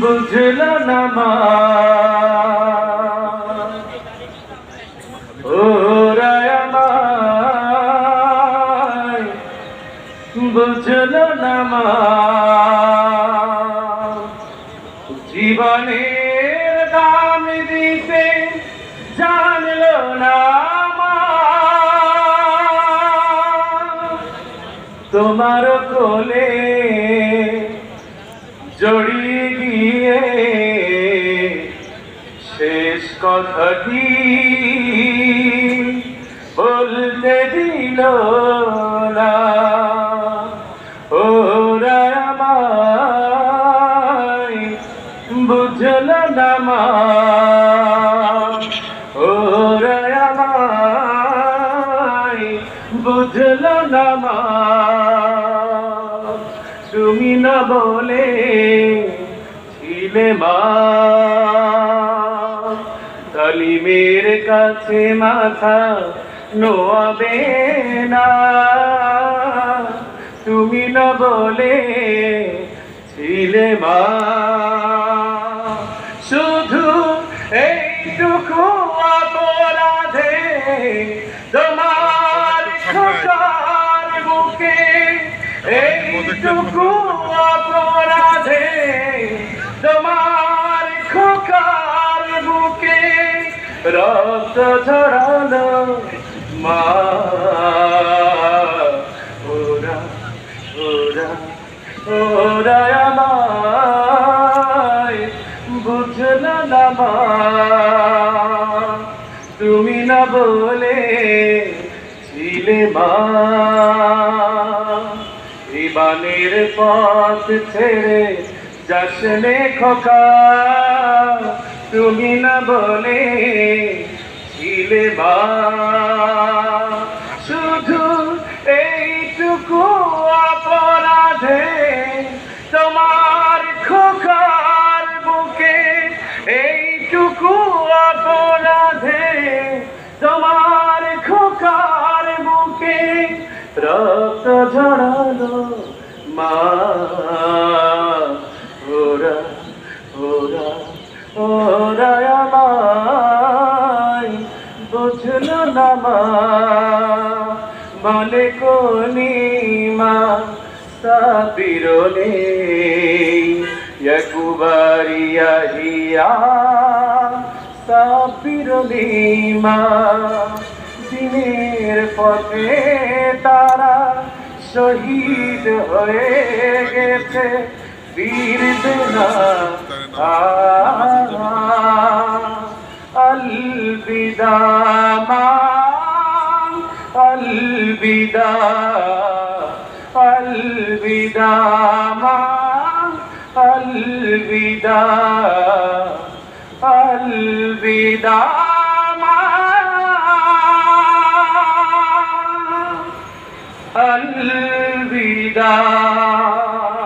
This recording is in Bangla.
বুঝল না বুঝল না জীবনের দাম দিতে জানলো না। তোমার কোলে জড়িয়ে গিয়ে শেষ কথাটি বলতে দিল না। ও রামায় বুঝল না মা। ও রামায় বুঝল না মা। তুমি না বলে ছিলে মা। তালিমের কাছে মাথা নোয়াবে না। তুমি না বলে ছিলে মা। শুধু এইটুকু অপরাধে তোমার খোকার বুকে এইটুকু রক্ত ঝরানো মা। ওরা ওরা ওরা বুঝল না মা। তুমি না বলে ছিলে মা। ইবানের পথ ছেড়ে যাসনে খোকা। তুমি না বলে ছিলে মা শুধু এইটুকু অপরাধে তোমার খোকার বুকে এইটুকু অপরাধে তোমার খোকার বুকে রক্ত ঝরালো মা। ওরা ওরা ওরা আমায় বুঝল না মা। বলে কোনি মা সাবিরলে ইয়াকুবারিয়া হিয়া সাবিরলি মা, দিনের পথে তারা শহীদ হয়ে গেছে। بيردنا البداء مع البداء البداء مع البداء البداء الوداع